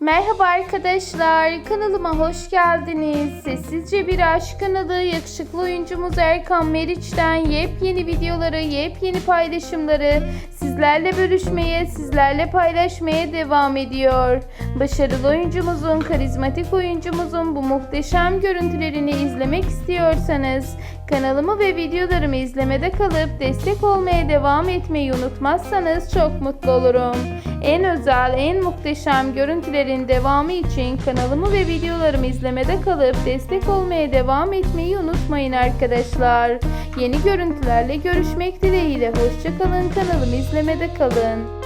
Merhaba arkadaşlar, kanalıma hoş geldiniz. Sessizce Bir Aşk kanalı yakışıklı oyuncumuz Erkan Meriç'ten yepyeni videoları, yepyeni paylaşımları sizlerle bölüşmeye, sizlerle paylaşmaya devam ediyor. Başarılı oyuncumuzun, karizmatik oyuncumuzun bu muhteşem görüntülerini izlemek istiyorsanız kanalımı ve videolarımı izlemede kalıp destek olmaya devam etmeyi unutmazsanız çok mutlu olurum. En özel, en muhteşem görüntülerin devamı için kanalımı ve videolarımı izlemede kalıp destek olmaya devam etmeyi unutmayın arkadaşlar. Yeni görüntülerle görüşmek dileğiyle. Hoşçakalın kanalımı izlemede kalın.